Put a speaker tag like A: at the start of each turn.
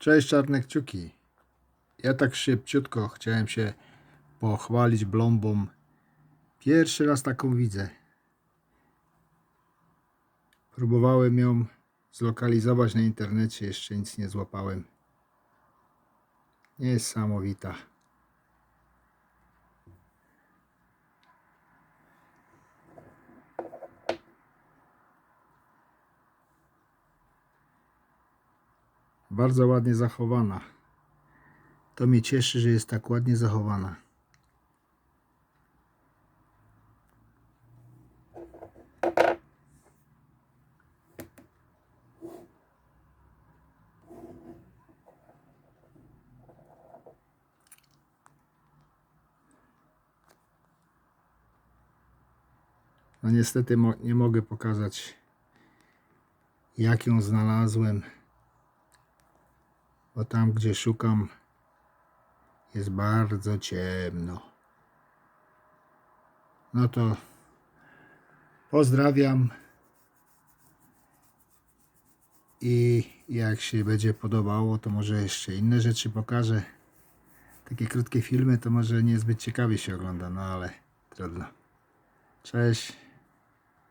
A: Cześć czarne kciuki. Ja tak szybciutko chciałem się pochwalić blombą. Pierwszy raz taką widzę. Próbowałem ją zlokalizować na internecie, jeszcze nic nie złapałem. Niesamowita. Bardzo ładnie zachowana. To mnie cieszy, że jest tak ładnie zachowana. No niestety mo- nie mogę pokazać jak ją znalazłem bo tam gdzie szukam jest bardzo ciemno. No to pozdrawiam i jak się będzie podobało, to może jeszcze inne rzeczy pokażę. Takie krótkie filmy to może niezbyt ciekawie się ogląda, no ale trudno. Cześć.